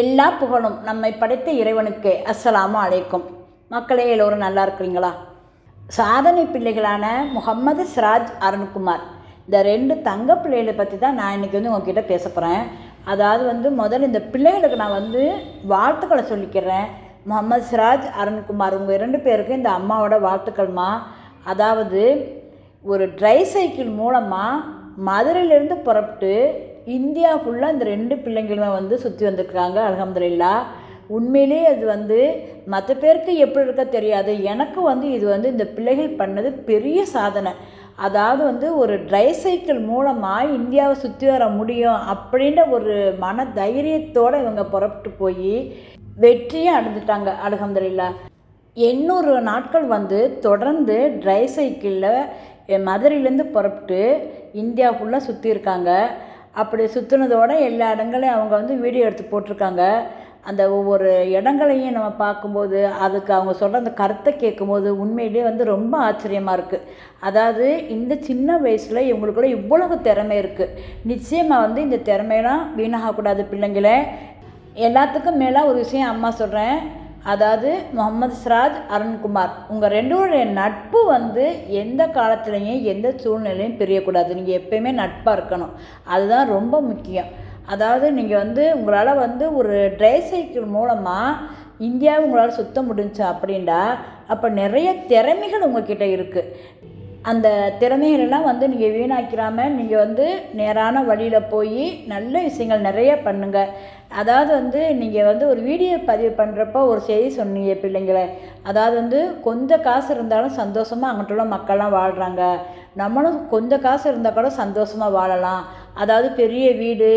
எல்லா புகழும் நம்மை படைத்த இறைவனுக்கே. அஸ்ஸலாமு அலைக்கும். மக்களே எல்லோரும் நல்லா இருக்கிறீங்களா? சாதனை பிள்ளைகளான முகம்மது சிராஜ் அருண்குமார். இந்த ரெண்டு தங்க பிள்ளைகளை பற்றி தான் நான் இன்றைக்கி வந்து உங்ககிட்ட பேச போகிறேன் அதாவது வந்து முதல்ல இந்த பிள்ளைகளுக்கு நான் வந்து வாழ்த்துக்களை சொல்லிக்கிறேன். முகமது சிராஜ் அருண்குமார் உங்கள் இரண்டு பேருக்கும் இந்த அம்மாவோட வாழ்த்துக்கள்மா. அதாவது ஒரு ட்ரை சைக்கிள் மூலமாக மதுரையிலேருந்து புறப்பட்டு இந்தியா ஃபுல்லாக இந்த ரெண்டு பிள்ளைங்களுமே வந்து சுற்றி வந்திருக்காங்க அலகம்துல்லா உண்மையிலே அது வந்து மற்ற பேருக்கு எப்படி இருக்க தெரியாது. எனக்கு வந்து இது வந்து இந்த பிள்ளைகள் பண்ணது பெரிய சாதனை. அதாவது வந்து ஒரு ட்ரை சைக்கிள் மூலமாக இந்தியாவை சுற்றி வர முடியும் அப்படின்ற ஒரு மன தைரியத்தோடு இவங்க புறப்பட்டு போய் வெற்றியை அடைஞ்சிட்டாங்க அலகம்துல்லா எண்ணூறு நாட்கள் வந்து தொடர்ந்து ட்ரை சைக்கிளில் மதுரையிலேருந்து புறப்பட்டு இந்தியா ஃபுல்லாக சுற்றியிருக்காங்க அப்படி சுற்றுனதோட எல்லா இடங்களையும் அவங்க வந்து வீடியோ எடுத்து போட்டிருக்காங்க. அந்த ஒவ்வொரு இடங்களையும் நம்ம பார்க்கும்போது அதுக்கு அவங்க சொல்கிற அந்த கருத்தை கேட்கும்போது உண்மையிலேயே வந்து ரொம்ப ஆச்சரியமாக இருக்குது அதாவது இந்த சின்ன வயசில் இவங்களுக்குள்ள இவ்வளவு திறமை இருக்குது நிச்சயமாக வந்து இந்த திறமையெல்லாம் வீணாகக்கூடாது பிள்ளைங்கள. எல்லாத்துக்கும் மேலே ஒரு விஷயம் அம்மா சொல்கிறேன் அதாவது முகமது சிராஜ் அருண்குமார். உங்கள் ரெண்டோடைய நட்பு வந்து எந்த காலத்துலேயும் எந்த சூழ்நிலையும் பிரியக்கூடாது. நீங்கள் எப்பயுமே நட்பாக இருக்கணும். அதுதான் ரொம்ப முக்கியம். அதாவது நீங்கள் வந்து உங்களால் வந்து ஒரு ட்ரை சைக்கிள் மூலமாக இந்தியாவை உங்களால் சுத்த முடிஞ்சு அப்படின்டா அப்போ நிறைய திறமைகள் உங்ககிட்ட இருக்குது அந்த திறமைகளெல்லாம் வந்து நீங்கள் வீணாக்கிறாமல் நீங்கள் வந்து நேரான வழியில் போய் நல்ல விஷயங்கள் நிறைய பண்ணுங்கள் அதாவது வந்து நீங்கள் வந்து ஒரு வீடியோ பதிவு பண்ணுறப்போ ஒரு செய்தி சொன்னீங்க பிள்ளைங்களை. அதாவது வந்து கொஞ்சம் காசு இருந்தாலும் சந்தோஷமாக அங்கிட்டுள்ள மக்கள்லாம் வாழ்கிறாங்க நம்மளும் கொஞ்சம் காசு இருந்தால் கூட சந்தோஷமாக வாழலாம். அதாவது பெரிய வீடு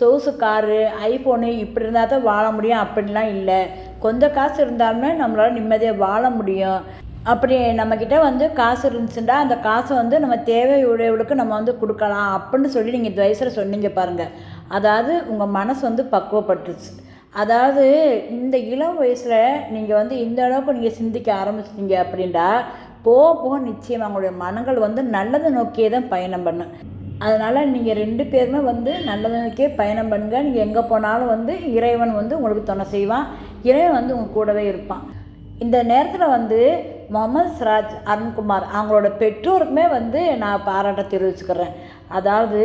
சொகுசு காரு ஐஃபோனு இப்படி இருந்தால் தான் வாழ முடியும் அப்படின்லாம் இல்லை. கொஞ்சம் காசு இருந்தாலுமே நம்மளால் நிம்மதியாக வாழ முடியும். அப்படி நம்மக்கிட்ட வந்து காசு இருந்துச்சுன்னா அந்த காசை வந்து நம்ம தேவையுடையவளுக்கு நம்ம வந்து கொடுக்கலாம் அப்படின்னு சொல்லி நீங்கள் இந்த சொன்னீங்க பாருங்கள் அதாவது உங்கள் மனசு வந்து பக்குவப்பட்டுருச்சு. அதாவது இந்த இளம் வயசில் நீங்கள் வந்து இந்த அளவுக்கு நீங்கள் சிந்திக்க ஆரம்பிச்சிட்டீங்க அப்படின்டா போக போக நிச்சயம் அவங்களுடைய மனங்கள் வந்து நல்லதை நோக்கியே தான் பயணம் பண்ணும். அதனால் நீங்கள் ரெண்டு பேருமே வந்து நல்லதை நோக்கியே பயணம் பண்ணுங்கள் நீங்கள் எங்கே போனாலும் வந்து இறைவன் வந்து உங்களுக்கு துணை செய்வான். இறைவன் வந்து உங்கள் கூடவே இருப்பான். இந்த நேரத்தில் வந்து முகமது சிராஜ் அருண்குமார் அவங்களோட பெற்றோருக்குமே வந்து நான் பாராட்ட தெரிவிச்சுக்கிறேன். அதாவது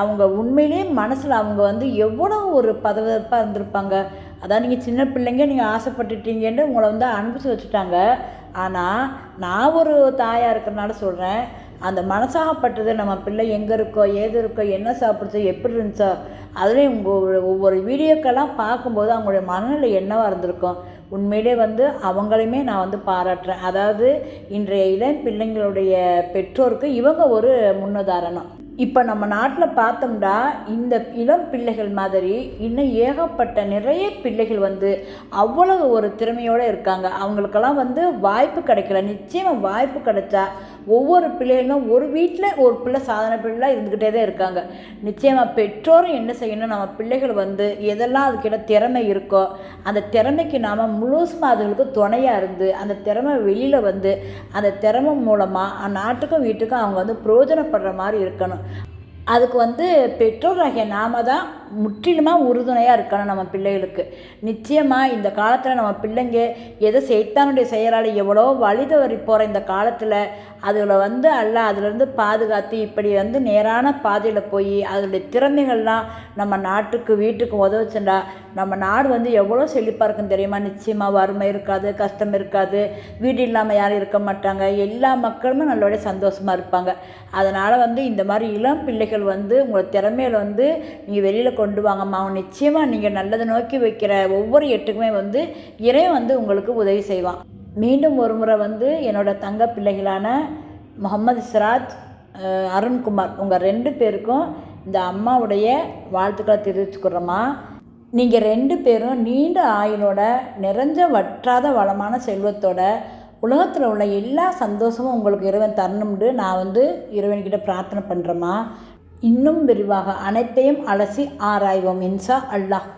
அவங்க உண்மையிலேயே மனசில் அவங்க வந்து எவ்வளோ ஒரு பதவிப்பாக இருந்திருப்பாங்க. அதான் நீங்கள் சின்ன பிள்ளைங்க நீங்கள் ஆசைப்பட்டுட்டீங்கன்னு உங்களை வந்து அனுப்பிச்சு வச்சுட்டாங்க. ஆனால் நான் ஒரு தாயாக இருக்கிறனால சொல்கிறேன் அந்த மனசாகப்பட்டது நம்ம பிள்ளை எங்கே இருக்கோ ஏது இருக்கோ என்ன சாப்பிடுச்சோ எப்படி இருந்துச்சோ அதுலேயும் உங்கள் ஒவ்வொரு வீடியோக்கெல்லாம் பார்க்கும்போது அவங்களுடைய மனநிலை என்னவாக இருந்திருக்கும். உண்மையிலே வந்து அவங்களையுமே நான் வந்து பாராட்டுறேன். அதாவது இன்றைய இளம் பிள்ளைங்களுடைய பெற்றோருக்கு இவங்க ஒரு முன்னுதாரணம். இப்போ நம்ம நாட்டில் பார்த்தோம்னா இந்த இளம் பிள்ளைகள் மாதிரி இன்னும் ஏகப்பட்ட நிறைய பிள்ளைகள் வந்து அவ்வளவு ஒரு திறமையோடு இருக்காங்க. அவங்களுக்கெல்லாம் வந்து வாய்ப்பு கிடைக்கல. நிச்சயமாக வாய்ப்பு கிடைச்சா ஒவ்வொரு பிள்ளைகளும் ஒரு வீட்டில் ஒரு பிள்ளை சாதனை பிள்ளைலாம் இருந்துக்கிட்டே தான் இருக்காங்க. நிச்சயமாக பெற்றோரும் என்ன செய்யணும்? நம்ம பிள்ளைகள் வந்து எதெல்லாம் அதுக்கிட்ட திறமை இருக்கோ அந்த திறமைக்கு நாம் முழுசுமாக அதுகளுக்கு துணையாக இருந்து அந்த திறமை வெளியில் வந்து அந்த திறமை மூலமாக நாட்டுக்கும் வீட்டுக்கும் அவங்க வந்து பிரயோஜனப்படுற மாதிரி இருக்கணும். அதுக்கு வந்து பெற்றோராகிய நாம தான் முற்றிலுமாக உறுதுணையாக இருக்கணும் நம்ம பிள்ளைகளுக்கு. நிச்சயமாக இந்த காலத்தில் நம்ம பிள்ளைங்க எதை செய்தானுடைய செயலால் எவ்வளோ வழித தவறி போகிற இந்த காலத்தில் அதில் வந்து அல்ல அதிலேருந்து பாதுகாத்து இப்படி வந்து நேரான பாதையில் போய் அதனுடைய திறமைகள்லாம் நம்ம நாட்டுக்கு வீட்டுக்கு உதவுச்சுண்டா நம்ம நாடு வந்து எவ்வளோ செழிப்பாக இருக்குன்னு தெரியுமா? நிச்சயமாக வறுமை இருக்காது கஷ்டம் இருக்காது வீடு இல்லாமல் யாரும் இருக்க மாட்டாங்க எல்லா மக்களுமே நல்லபடியாக சந்தோஷமாக இருப்பாங்க. அதனால் வந்து இந்த மாதிரி இளம் பிள்ளைகள் வந்து உங்களோட திறமையில் வந்து நீங்கள் வெளியில் கொண்டு வாங்கம்மா. அவன் நிச்சயமாக நீங்கள் நல்லதை நோக்கி வைக்கிற ஒவ்வொரு எட்டுக்குமே வந்து இறைவன் வந்து உங்களுக்கு உதவி செய்வான். மீண்டும் ஒரு முறை வந்து என்னோடய தங்க பிள்ளைகளான முகமது சிராஜ் அருண்குமார் உங்கள் ரெண்டு பேருக்கும் இந்த அம்மாவுடைய வாழ்த்துக்களை தெரிவிச்சுக்கிறோம்மா. நீங்கள் ரெண்டு பேரும் நீண்ட ஆயுளோட நிறைஞ்ச வற்றாத வளமான செல்வத்தோட உலகத்தில் உள்ள எல்லா சந்தோஷமும் உங்களுக்கு இறைவன் தரணும்னு நான் வந்து இறைவன்கிட்ட பிரார்த்தனை பண்ணுறேம்மா இன்னும் விரிவாக அனைத்தையும் அலசி ஆராய்வோம் இன்சா அல்லாஹ்.